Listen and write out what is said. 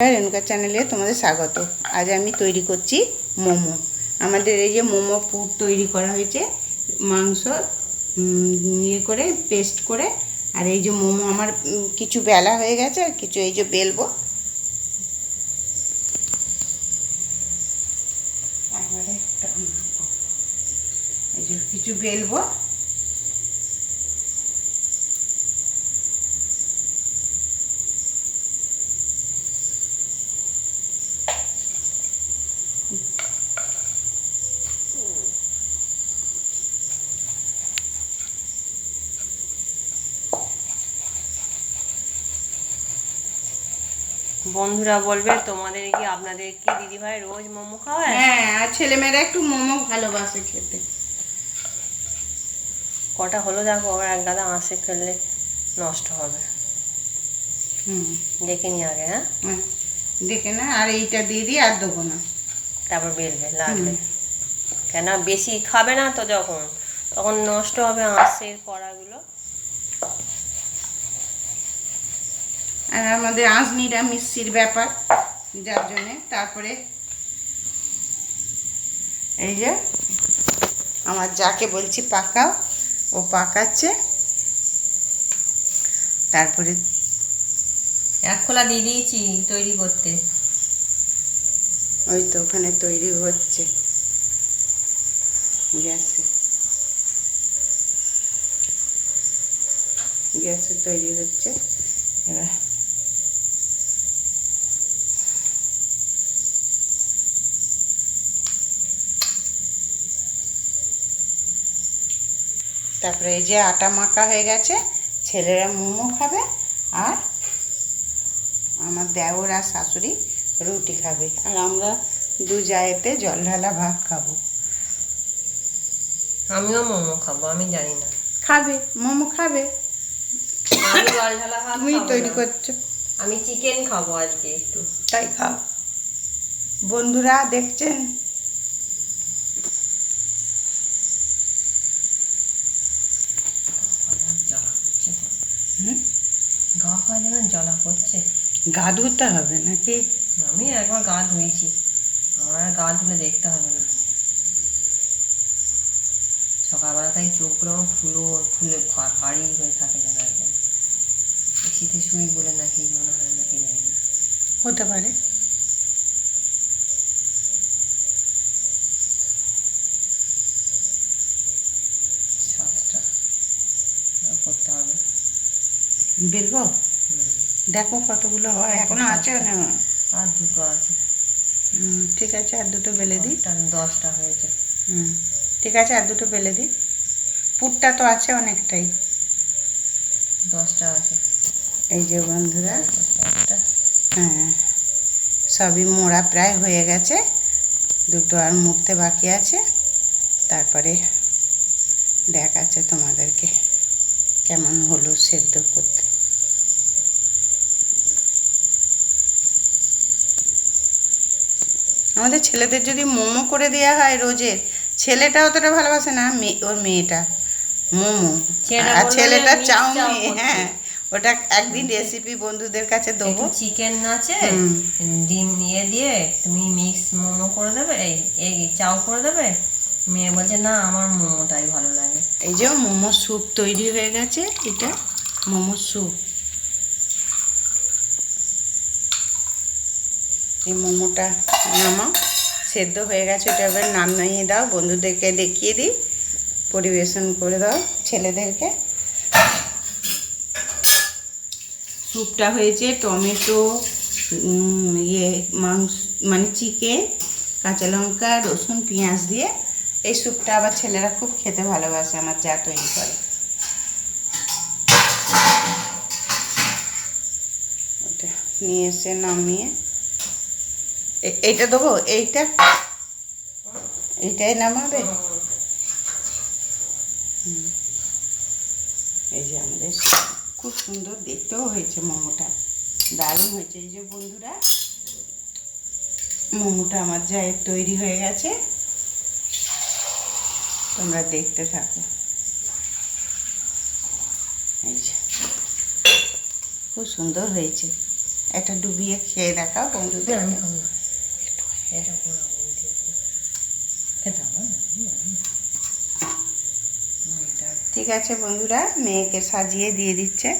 রেণুকা চ্যানেলে তোমাদের স্বাগত। আজ আমি তৈরি করছি মোমো। আমাদের এই যে মোমো পুর তৈরি করা হয়েছে, মাংস ইয়ে করে, পেস্ট করে, আর এই যে মোমো আমার কিছু বেলা হয়ে গেছে, আর কিছু এই যে বেলবো। এই যে কিছু বেলবো। বন্ধুরা বলবে তোমাদের কি আপনাদের কি দিদিভাই রোজ মোমো খাওয়ায়? হ্যাঁ আর ছেলেমেয়েরা একটু মোমো ভালোবাসে খেতে। কটা হলো দেখো আবার এক গাদা আঁশে ফেললে নষ্ট হবে। হুম। দেখে নি আগে হ্যাঁ? হ্যাঁ, দেখে না আর এইটা দিয়ে দিই আর দেবো না। তারপর বেলবে লাগবে। কেন বেশি খাবে না তো যখন? তখন নষ্ট হবে আঁশের কড়াগুলো। আর আমাদের আঁশ নিরামিষির ব্যাপার যার জন্যে তারপরে এই যে আমার যাকে বলছি পাকাও ও পাকাচ্ছে। তারপরে এক খোলা দিয়ে দিয়েছি তৈরি করতে। ওই তো ওখানে তৈরি হচ্ছে। গ্যাসে। গ্যাসে তৈরি হচ্ছে। এবার তারপরে এই যে আটা মাখা হয়ে গেছে ছেলেরা মোমো খাবে আর আমার দেওর আর শাশুড়ি রুটি খাবে। আর আমরা দু জায়েতে জল ঢালা ভাত খাব। আমিও মোমো খাব আমি জানি না। খাবে মোমো খাবে। আমি জল ঢালা ভাত তুমি তৈরি। করছ। আমি চিকেন খাব আজকে একটু। তাই খাও। বন্ধুরা দেখছেন জ্বালা করছে তো। হুম? হয় যেন জ্বালা করছে গা ধুতে হবে নাকি? আমি একবার গা ধুয়েছি। আমার গা ধুলে দেখতে হবে না। সকালবেলা তাই চোখগুলো আমার ফুলো ফুলে ভারী হয়ে থাকে যেন একদম। শীতে শুই বলে নাকি মনে হয় নাকি জানি। না হতে পারে। সাতটা। করতে হবে। বেলবো। দেখো কতগুলো হয় এখনও আছে না? আর দুটো আছে। ঠিক আছে আর দুটো বেলে দিই। দশটা দশটা হয়েছে। হুম ঠিক আছে আর দুটো বেলে দিই। পুরটা তো আছে অনেকটাই। দশটা আছে। এই যে বন্ধুরা হ্যাঁ সবই মোড়া প্রায় হয়ে গেছে। দুটো আর মুড়তে বাকি আছে। তারপরে দেখাচ্ছে তোমাদেরকে কেমন হলো সেদ্ধ করতে। আমাদের ছেলেদের যদি মোমো করে দেওয়া হয় রোজের ছেলেটা অতটা ভালোবাসে না মেয়ে ওর মেয়েটা। মোমো। আর ছেলেটা চাউ চাউমিন হ্যাঁ ওটা একদিন রেসিপি বন্ধুদের কাছে দেবো। চিকেন আছে ডিম নিয়ে দিয়ে তুমি মিক্স মোমো করে দেবে এই এই চাও করে দেবে। মেয়ে বলছে না আমার মোমোটাই ভালো লাগে। এই যে মোমো স্যুপ তৈরি হয়ে গেছে এটা মোমো স্যুপ এই মোমোটা নামাও। সেদ্ধ হয়ে গেছে, এটা এবার নামিয়ে দাও, বন্ধুদেরকে দেখিয়ে দিই। পরিবেশন করে দাও ছেলেদেরকে। স্যুপটা হয়েছে টমেটো ইয়ে মাংস মানে চিকেন, কাঁচা লঙ্কা, রসুন, পেঁয়াজ দিয়ে। এই স্যুপটা আবার ছেলেরা খুব খেতে ভালোবাসে, আমার যা তৈরি করে। ওটা নিয়ে এসে নামিয়ে এইটা দেবো এইটা? এইটাই নামাবে? এই যে আমাদের খুব সুন্দর দেখতেও হয়েছে মোমোটা। দারুণ হয়েছে। এই যে বন্ধুরা, মোমোটা আমার যা তৈরি হয়ে গেছে। তোমরা দেখতে থাকো। এই যে, খুব সুন্দর হয়েছে। একটা ডুবিয়ে খেয়ে দেখাও বন্ধুদের। আমি ঠিক আছে বন্ধুরা মেয়েকে সাজিয়ে দিয়ে দিচ্ছে।